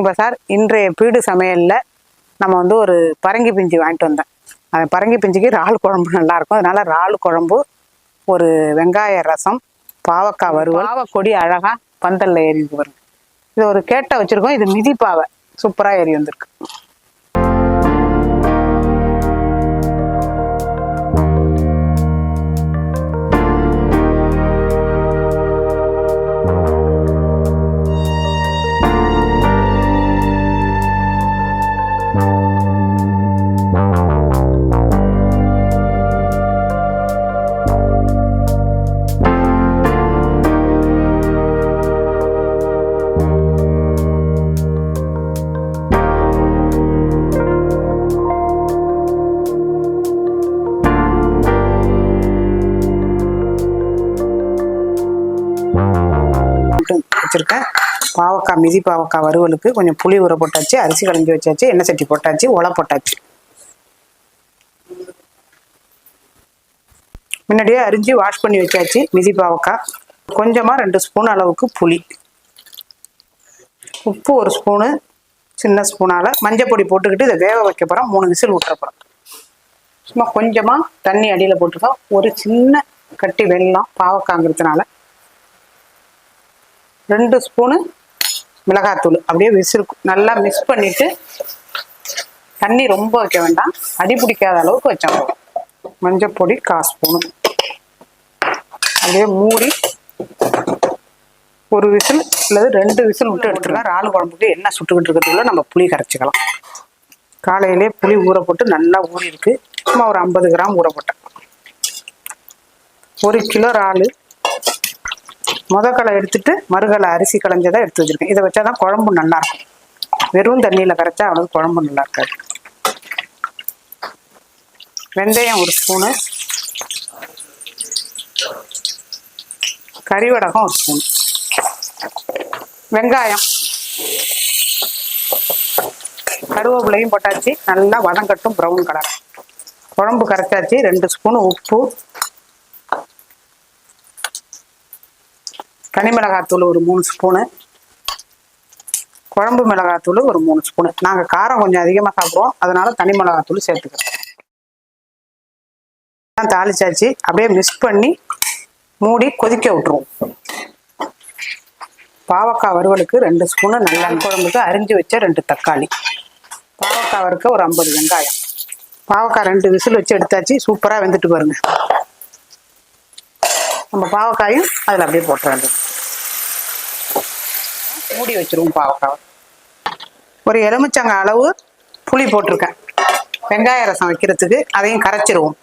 இப்போ சார் இன்றைய பீடு சமையலில் நம்ம வந்து ஒரு பரங்கி பிஞ்சு வாங்கிட்டு வந்தேன். அந்த பரங்கி பிஞ்சுக்கு இறால் குழம்பு நல்லா இருக்கும். அதனால இறால் குழம்பு ஒரு வெங்காய ரசம் பாவக்காய் வறுவல் பாவக்கொடி அழகா பந்தல்ல ஏறி பாருங்க. இது ஒரு கேட்டை வச்சிருக்கோம். இது மிதி பாவை. சூப்பரா ஏறி வந்திருக்கு. வச்சுருக்கேன் பாவக்காய் மிதி பாவக்காய் வறுவலுக்கு கொஞ்சம் புளி ஊற போட்டாச்சு அரிசி கலஞ்சி வச்சாச்சு எண்ணெய் சட்டி போட்டாச்சு ஒலை போட்டாச்சு. முன்னாடியே அரிஞ்சு வாஷ் பண்ணி வச்சாச்சு மிதி பாவக்காய். கொஞ்சமாக ரெண்டு ஸ்பூன் அளவுக்கு புளி. உப்பு ஒரு ஸ்பூனு சின்ன ஸ்பூனால் மஞ்சள் பொடி போட்டுக்கிட்டு இதை வேக வைக்க போகிறோம் மூணு விசில் விட்டுற போகிறோம் சும்மா கொஞ்சமாக தண்ணி அடியில் போட்டுருக்கோம் ஒரு சின்ன கட்டி வெள்ளம் பாவக்காங்கிறதுனால ரெண்டு ஸ்பூனு மிளகாத்தூள். அப்படியே விசில் நல்லா மிக்ஸ் பண்ணிட்டு தண்ணி ரொம்ப வைக்க வேண்டாம். அடி பிடிக்காத அளவுக்கு வச்சா போதும் மஞ்சள் பொடி கால் ஸ்பூனு. அப்படியே மூடி ஒரு விசில் அல்லது ரெண்டு விசில் விட்டு எடுத்துக்கலாம். இறால் குழம்புக்கு என்ன சுட்டுக்கிட்டு இருக்கிறதுக்குள்ள நம்ம புளி கரைச்சிக்கலாம். காலையிலே புளி ஊற போட்டு நல்லா ஊறி இருக்கு சும்மா ஒரு ஐம்பது கிராம் ஊற போட்டேன். ஒரு கிலோ இறால் முதக்கலை எடுத்துட்டு மறுகலை அரிசி களைஞ்சதை எடுத்து வச்சிருக்கேன். இதை வச்சாதான் குழம்பு நல்லா இருக்கும் வெறும் தண்ணியில் கரைச்சா அவ்வளவு குழம்பு நல்லா இருக்காது வெந்தயம் ஒரு ஸ்பூனு. கறிவடகம் ஒரு ஸ்பூன். வெங்காயம். கருவேப்பிலையும் போட்டாச்சு. நல்லா வதங்கட்டும் ப்ரௌன் கலர் குழம்பு கரைச்சாச்சு. ரெண்டு ஸ்பூன் உப்பு. தனி மிளகாத்தூள் ஒரு மூணு ஸ்பூனு குழம்பு மிளகாத்தூள் ஒரு மூணு ஸ்பூனு நாங்கள் காரம் கொஞ்சம் அதிகமாக சாப்பிடுவோம். அதனால தனி மிளகாத்தூள் சேர்த்துக்கிறோம். தாளிச்சாச்சு. அப்படியே மிக்ஸ் பண்ணி மூடி கொதிக்க விட்டுருவோம். பாவக்காய் வறுவலுக்கு ரெண்டு ஸ்பூனு நல்ல குழம்புக்கு அரிஞ்சு வச்ச ரெண்டு தக்காளி. பாவக்காய் வறுக்க ஒரு ஐம்பது வெங்காயம். பாவக்காய் ரெண்டு விசில் வச்சு எடுத்தாச்சு. சூப்பராக வெந்துட்டு பாருங்கள் நம்ம பாவக்காயும் அதில் அப்படியே போட்டுற வேண்டியது. மூடி வச்சிருவோம் பாவக்காவை. ஒரு எலுமிச்சங்க அளவு புளி போட்டிருக்கேன். வெங்காய ரசம் வைக்கிறதுக்கு அதையும் கரைச்சிருவோம்.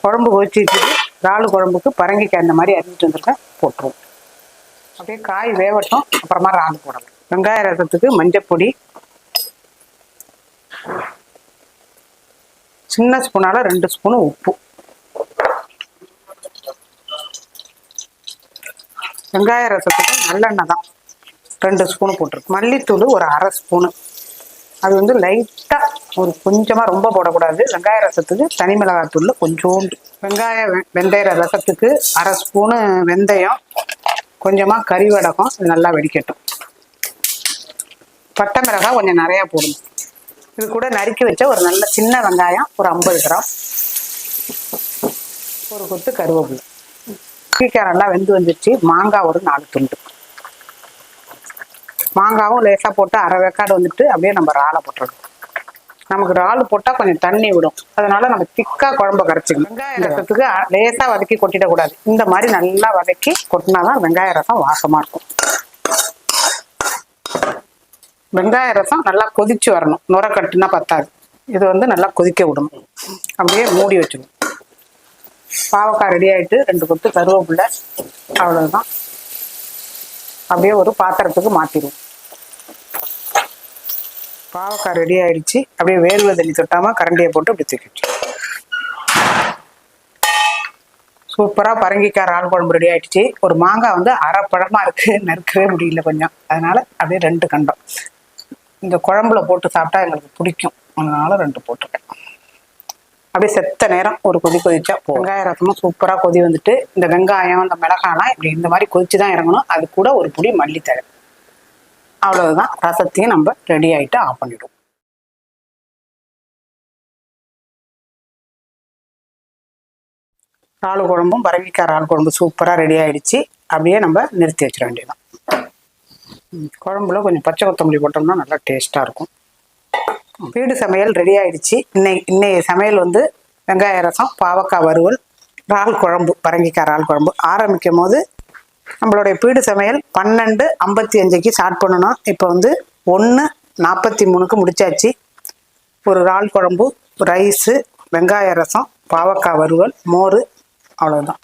குழம்பு கொதிச்சிட்டு இறால் குழம்புக்கு பரங்கிக்காய் இந்த மாதிரி அரிஞ்சிட்டு வந்திருக்கேன் போட்டுருவோம். அப்படியே காய் வேவட்டும் அப்புறமா இறால் போடலாம். வெங்காய ரசத்துக்கு மஞ்சப்பொடி. சின்ன ஸ்பூனால ரெண்டு ஸ்பூனு உப்பு. வெங்காய ரசத்துக்கு நல்லெண்ணெய் தான் ரெண்டு ஸ்பூனு போட்டிருக்கு. மல்லித்தூள் ஒரு அரை ஸ்பூனு. அது வந்து லைட்டாக ஒரு கொஞ்சமாக ரொம்ப போடக்கூடாது. வெங்காய ரசத்துக்கு தனி மிளகாத்தூளில் கொஞ்சோண்டு. வெங்காய வெ- வெந்தய ரசத்துக்கு அரை ஸ்பூனு வெந்தயம். கொஞ்சமாக கறி வடகம் இது நல்லா வெடிக்கட்டும். பட்டை மிளகாய் கொஞ்சம் நிறையா போடணும் இது கூட நறுக்கி வச்ச ஒரு நல்ல சின்ன வெங்காயம் ஒரு ஐம்பது கிராம். ஒரு கொத்து கருவேப்பிலை. கீக்காய் நல்லா வெந்து வந்துருச்சு. மாங்காய் ஒரு நாலு துண்டு. மாங்காவும் லேசாக போட்டு அரை வேக்காடு வந்துட்டு அப்படியே நம்ம இறாலை போட்டுருக்கோம் நமக்கு இறால் போட்டால் கொஞ்சம் தண்ணி விடும். அதனால நம்ம திக்காக குழம்ப கரைச்சிக்கணும். வெங்காய ரசத்துக்கு அ- லேசா வதக்கி கொட்டிடக்கூடாது இந்த மாதிரி நல்லா வதக்கி கொட்டினாதான் வெங்காய ரசம் வாசமாக இருக்கும். வெங்காய ரசம் நல்லா கொதிச்சு வரணும். நுர கட்டுனா பத்தாது. இது வந்து நல்லா கொதிக்க விடணும். அப்படியே மூடி வச்சிடணும் பாவக்காய் ரெடி ஆகிட்டு ரெண்டு கொத்து கருவேப்பிலை அவ்வளோதான் அப்படியே ஒரு பாத்திரத்துக்கு மாற்றிடும் பாவக்காய் ரெடி ஆயிடுச்சு. அப்படியே வேர்வை தண்ணி தொட்டாமல் கரண்டியை போட்டு அப்படி தூக்கிட்டு. சூப்பராக பரங்கிக்காய் இறால் குழம்பு ரெடி ஆயிடுச்சு. ஒரு மாங்காய் வந்து அரை பழமாக இருக்குது நறுக்கவே முடியல கொஞ்சம். அதனால் அப்படியே ரெண்டு கண்டம். இந்த குழம்புல போட்டு சாப்பிட்டா எங்களுக்கு பிடிக்கும். அதனால ரெண்டு போட்டிருக்கேன் அப்படியே செத்த நேரம் ஒரு கொதி கொதிச்சா. வெங்காய ரசமும் சூப்பரா கொதி வந்துட்டு இந்த வெங்காயம் இந்த மிளகாலாம் இப்படி இந்த மாதிரி கொதிச்சு தான் இறங்கணும். அது கூட ஒரு புடி மல்லித்தழை. அவ்வளவுதான். ரசத்தையும் நம்ம ரெடி ஆயிட்டு ஆஃப் பண்ணிடுவோம். இறால் குழம்பும் பரங்கிக்காய் இறால் குழம்பு சூப்பராக ரெடி ஆயிடுச்சு. அப்படியே நம்ம நிறுத்தி வச்சிட வேண்டியதான் ம், குழம்புல கொஞ்சம் பச்சை கொத்தமல்லி போட்டோம்னா நல்லா டேஸ்ட்டாக இருக்கும். வீடு சமையல் ரெடி ஆயிடுச்சு. இன்னை இன்னைய சமையல் வந்து வெங்காய ரசம் பாவக்காய் வறுவல் இறால் குழம்பு பரங்கிக்காய் இறால் குழம்பு. ஆரம்பிக்கும் போது நம்மளுடைய பீடு சமையல் பன்னெண்டு ஐம்பத்தி அஞ்சுக்கு ஸ்டார்ட் பண்ணணும். இப்போ வந்து ஒன்று நாற்பத்தி மூணுக்கு முடிச்சாச்சு. ஒரு இறால் குழம்பு ரைஸு வெங்காய ரசம் பாவக்காய் வறுவல் மோர் அவ்வளோதான்